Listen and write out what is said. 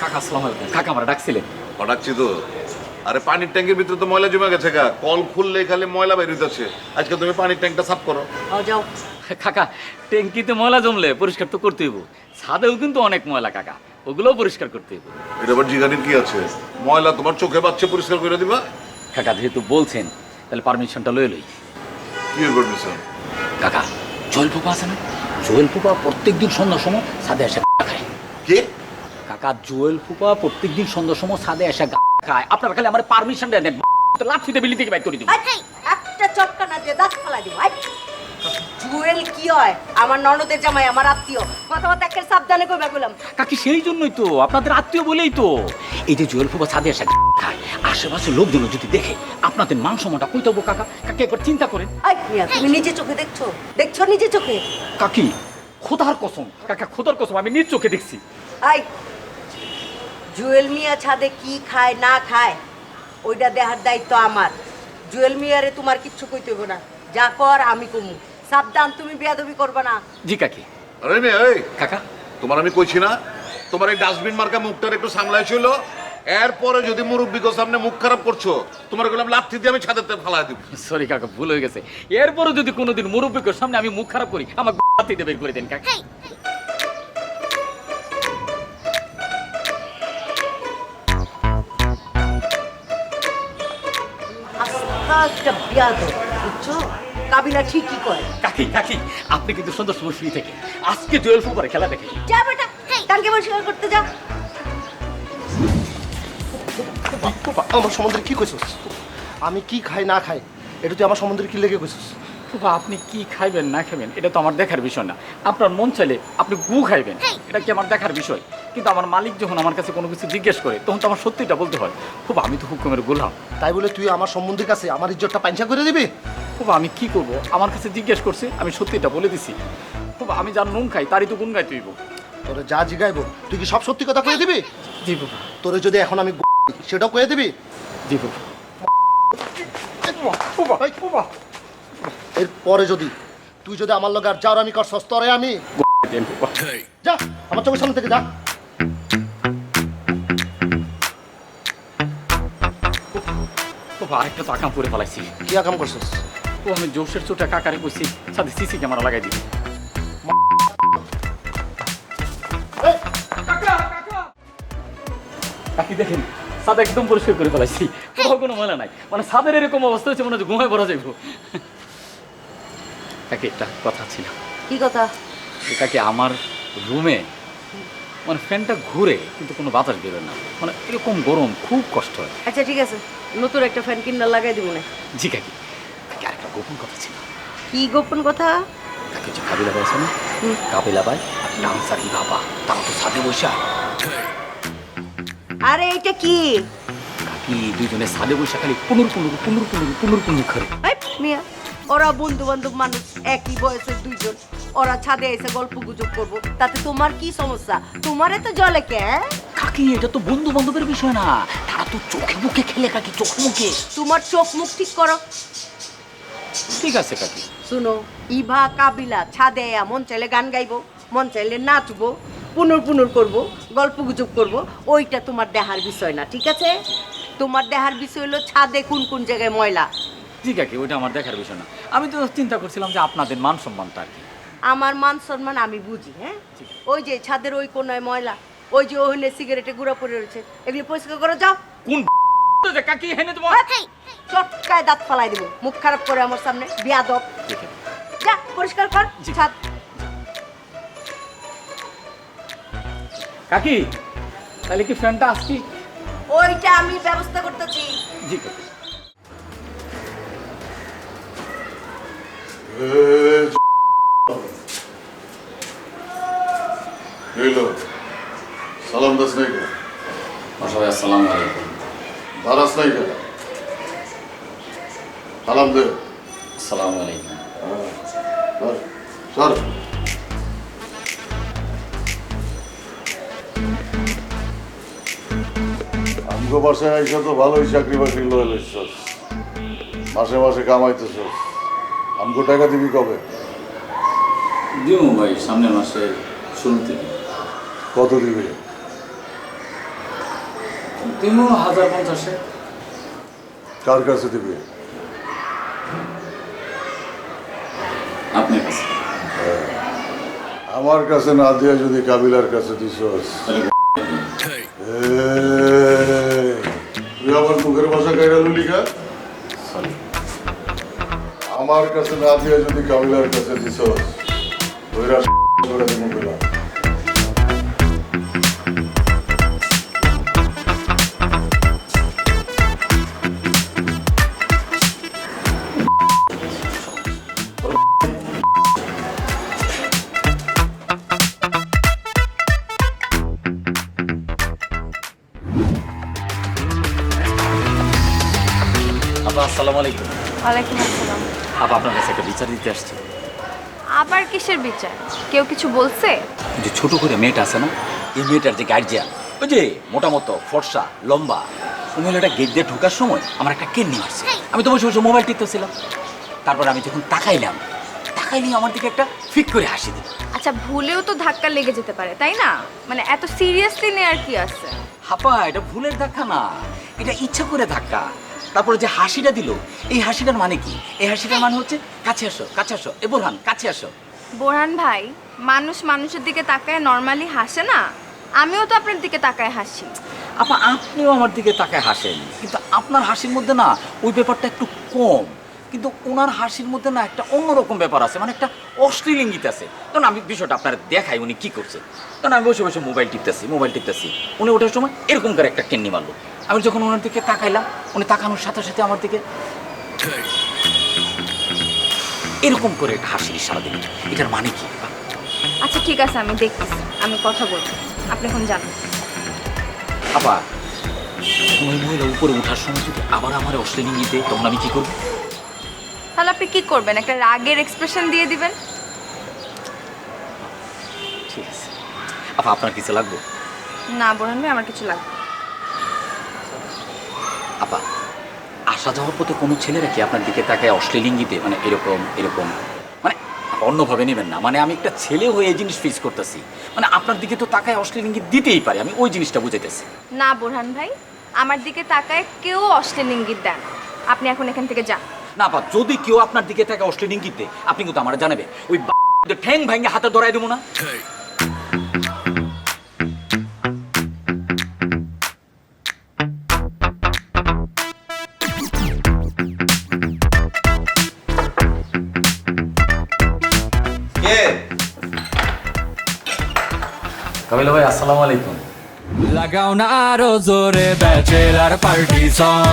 কাকা আসসালামু আলাইকুম। কাকা আমরা ডাকছিলেন। ডাকছি তো। আরে পানির ট্যাঙ্কের ভিতরে তো ময়লা জমে গেছে গা। কল খুললে খালি ময়লা বেরিয়েছে আজকে তুমি পানির ট্যাঙ্কটা সাফ করো। আও যাও। কাকা ট্যাঙ্কিতে ময়লা জমলে পরিষ্কার তো করতে হইব। ছাদেও কিন্তু অনেক ময়লা কাকা। ওগুলোও পরিষ্কার করতে হইব। এটা আবার জিগানির কি আছে? ময়লা তোমার চোখে বাচ্চা পরিষ্কার করে দিবা? কাকা যেহেতু বলছেন তাহলে পারমিশনটা লয়ে লই। কি পারমিশন কাকা জোয়েল ফুপা আছে না? জোয়েল ফুপা প্রত্যেকদিন সন্ধ্যার সময় ছাদে কি কাকা জোয়েল ফুপা প্রত্যেকদিন সন্ধ্যার সময় ছাদে এসে খায়। আপনার খালি আমার পারমিশন দেন দেন। লাফিতে বিলি থেকে বাইক করে দিব। আই, একটা চটকা না দিয়ে দাঁত ফালাই দিব। জুয়েল কি হয়? আমার ননদের জামাই আমার আত্মীয়। কথাবার্তা একটা সাবধানে কইবা কইলাম কাকি সেই জন্যই তো। আপনাদের আত্মীয় বলেই তো। এই যে জুয়েল ফুপা ছাদে এসে খায় আশেপাশে লোকজন যদি দেখে আপনাদের মান সম্মানটা কই তবু কাকা? কাকে একবার চিন্তা করেন। তুমি নিজে চোখে দেখছ? দেখছ নিজে চোখে? কাকি খোদার কসম কাকা খোদার কসম আমি নিজ চোখে দেখছি। আই জুয়েল মিয়া ছাদে কি খায় না খায় ওইটা দেখার দায়িত্ব আমার। জুয়েল মিয়ারে তোমার কিচ্ছু কইতে হইব না। যা কর আমি কমু। সাবধান তুমি বেয়াদবি করবে না। জি কাকি। আরে মেয়ে এই। কাকা? তোমার আমি কইছি না? তোমার এই ডাস্টবিন মার্কা মুখটার একটু সামলাই ছিল এরপরে যদি মুরব্বিকে সামনে মুখ খারাপ করছ তোমার গেলাম লাথি দিয়ে আমি ছাদের থেকে ফালাই দিব। সরি কাকা ভুল হয়ে গেছে। এরপরও যদি কোনোদিন মুরব্বীকের সামনে আমি মুখ খারাপ করি আমার বাতিতে বের করে দেন কাকা। আস্তা একটা বিয়াদব বুঝছ? কাবিলা ঠিকই কয়। কাকি কাকি আপনি কিন্তু সুন্দর সময় শুয়ে থেকে। আজকে জুয়েল ফুপারে খেলা দেখে। যা বেটা কালকে পরিষ্কার করতে যা। আমার সম্বন্ধে কি কইছস? আমি কি খাই না খাই এটা তুই আমার সম্বন্ধে কি লেগে কইছস? ফুপা আপনি কি খাইবেন না খাবেন এটা তো আমার দেখার বিষয় না। আপনার মন চাইলে আপনি গু খাইবেন। এটা কি আমার দেখার বিষয়? কিন্তু আমার মালিক যখন আমার কাছে কোনো কিছু জিজ্ঞেস করে তখন তো আমার সত্যিটা বলতে হয় খুব আমি তো হুকুমের গোলাম। তাই বলে তুই আমার সম্বন্ধের কাছে আমার ইজ্জতটা পাঞ্চা করে দিবি? ফুপা আমি কি করব? আমার কাছে জিজ্ঞেস করছে আমি সত্যিটা বলে দিছি। ফুপা আমি যার নুন খাই তারই তো গুণ গাইতে হইব। তোরে যা জিগাইবো তুই কি সব সত্যি কথা কয়ে দিবি? জি ফুপা তোরে যদি এখন আমি সেটাও কয়ে দিবি? ফুপা এরপরে যদি তুই যদি আমার লগে আর যাও আমি করছস তরে আমি যা আমার চোখের সামনে থেকে যা। আরেকটা তো আকাম করে ফেলাইছি। কি কাম করছস? ও আমি জোশের চোটা কাকারে কইছি সাথে সিসি ক্যামেরা লাগাই দিই এই, কাকি দেখেন সাদ একদম পরিষ্কার করে ফেলাইছি। কোথাও কোনো ময়লা নাই। মানে সাদের এরকম অবস্থা হচ্ছে মনে হচ্ছে ঘুমায় পড়া যাইব। কাকি একটা কথা ছিল। কি কথা? কাকি আমার রুমে মানে ফ্যানটা ঘুরে কিন্তু কোনো বাতাস বেরোয় না। মানে এরকম গরম খুব কষ্ট হয়। আচ্ছা ঠিক আছে। নতুন একটা ফ্যান কিনা লাগাই দিব না। জি কাকি। কাকি আরেকটা গোপন কথা ছিল। কি গোপন কথা? কাকি যে কাবিলা ভাই আছে না। কাবিলা ভাই আর ডান্সার বাবা? তারা তো সাথে বসে আরে এটা কি? কাকি দুজনে সাদে বসে খালি পুনুর পুনুর পুনুর পুনুর পুনুর পুনুর করে। মিয়া ওরা বন্ধু বান্ধব মানুষ একই বয়সের দুইজন। ওরা ছাদে এসে গল্প গুজব করব। তাতে তোমার কি সমস্যা? তোমার তো জলে কে? কাকি এটা তো বন্ধু বান্ধবের বিষয় না। তারা তো চোখে মুখে খেলে কাকি চোখ মুখে। তোমার চোখ মুখ ঠিক করো। ঠিক আছে কাকি। শুনো ইভা কাবিলা ছাদে মন চাইলে গান গাইবো মন চাইলে নাচবো পুনুর পুনুর করব গল্প গুজব করব ওইটা তোমার দেহার বিষয় না ঠিক আছে? তোমার দেহার বিষয় হলো ছাদে কোন কোন জায়গায় ময়লা। জি কাকি ওইটা আমার দেখার বিষয় না। আমি তো চিন্তা করছিলাম যে আপনাদের মান সম্মানটা আর কি। আমার মান সম্মান আমি বুঝি হ্যাঁ? ওই যে ছাদের ওই কোনায় ময়লা ওই যে ওখানে সিগারেটে গুঁড়া পড়ে রয়েছে এগুলি পরিষ্কার করে যাও। কোন কাকি হেনে তোমার? চটকায় দাঁত ফালাই দিব মুখ খারাপ করে আমার সামনে বিয়াদব। যা পরিষ্কার কর ছাদ। কাকি তাহলে কি ফ্যানটা আসছি? ওইটা আমি ব্যবস্থা করতেছি। জি কাকি। দাস নাই কেন সবাই আসসালামু আলাইকুম দারাস নাই কেন সালাম দে আসসালামু আলাইকুম সর, সর আমগো বাসায় আইসা তো ভালোই চাকরি বাকরি লয়ে লইছস মাসে মাসে কামাইতেছস আমগো টাকা দিবি কবে? দিও ভাই সামনের মাসে শুরুতে কত দিবি? দিমু হাজার পঞ্চাশে। কার কাছে দিবি? আপনার কাছে। আমার কাছে না দিয়ে যদি কাবিলার কাছে এই, তুই আমার মুখের ভাষা কাইরা লিখা সরি আমার কাছে না দিয়ে যদি কাবিলার কাছে দিছস ওইরা করে দিব আসসালামু আলাইকুম। ওয়ালাইকুম আসসালাম। আপা আপনার কাছে একটা বিচার দিতে আসছি। আবার কিসের বিচার? কেউ কিছু বলছে? যে ছোট করে মেয়েটা আছে না এই মেয়েটার যে গার্জিয়ান ওই যে মোটামতো ফর্সা লম্বা ওই মহিলাটা গেট দিয়ে ঢোকার সময় আমার একটা কেন্নি মারছে আমি তো বসে বসে মোবাইল টিপতেছিলাম। তারপর আমি যখন তাকাইলাম তাকাইলেই আমার দিকে একটা ফিক করে হাসি দিল। আচ্ছা ভুলেও তো ধাক্কা লেগে যেতে পারে তাই না? মানে এত সিরিয়াসলি নেওয়ার কি আছে? হাপা এটা ভুলের ধাক্কা না এটা ইচ্ছা করে ধাক্কা। তারপরে যে হাসিটা দিল এই হাসিটার মানে কি? এই হাসিটার মানে হচ্ছে কাছে আসো কাছে আসো। এ বোরহান কাছে আসো। বোরহান ভাই মানুষ মানুষের দিকে তাকায় নর্মালি হাসে না? আমিও তো আপনার দিকে তাকায় হাসি। আপা আপনিও আমার দিকে তাকায় হাসেন। কিন্তু আপনার হাসির মধ্যে না ওই ব্যাপারটা একটু কম। কিন্তু ওনার হাসির মধ্যে না একটা অন্যরকম ব্যাপার আছে। মানে একটা অশ্লীল ইঙ্গিত আছে। তখন আমি বিষয়টা আপনার দেখাই উনি কি করছে। তখন আমি বসে বসে মোবাইল টিপতেছি মোবাইল টিপতেছি। উনি ওঠার সময় এরকম করে একটা কেন্নি মারলো। আমি যখন ওনার দিকে তাকাইলাম উনি তাকানোর সাথে সাথে আমার দিকে এরকম করে একটা হাসির ইশারা এটার মানে কি? আচ্ছা ঠিক আছে আমি দেখতেছি। আমি কথা বলব আপনি এখন জানেন আপা ওই মহিলা উপরে ওঠার সময় যদি আবার আমার অশ্লীল ইঙ্গিত তখন আমি কি করব? তাহলে আপনি কি করবেন? একটা রাগের এক্সপ্রেশন দিয়ে দিবেন? ঠিক আছে। আপা আপনার কিছু লাগবে? না বোরহান ভাই আমার কিছু লাগবে আপা আসা যাওয়ার পথে কোনো ছেলেরা কি আপনার দিকে তাকায় অশ্লীল ইঙ্গিতে? মানে এরকম এরকম। মানে অন্যভাবে নেবেন না। মানে আমি একটা ছেলে হয়ে এই জিনিস ফেস করতেছি। মানে আপনার দিকে তো তাকায় অশ্লীল ইঙ্গিত দিতেই পারে। আমি ওই জিনিসটা বুঝাইতেছি। না বোরহান ভাই আমার দিকে তাকায় কেউ অশ্লীল ইঙ্গিত দেন আপনি এখন এখান থেকে যান। না আপা যদি কেউ আপনার দিকে তাকায় অশ্লীল ইঙ্গিত আপনি কিন্তু আমার জানাবে। ওই ঠ্যাং ভাঙ্গে হাতে ধরাই দেবো না। কাবিলা ভাই আসসালামু আলাইকুম। লাগাও না আরও জোরে ব্যাচেলার পার্টি সং।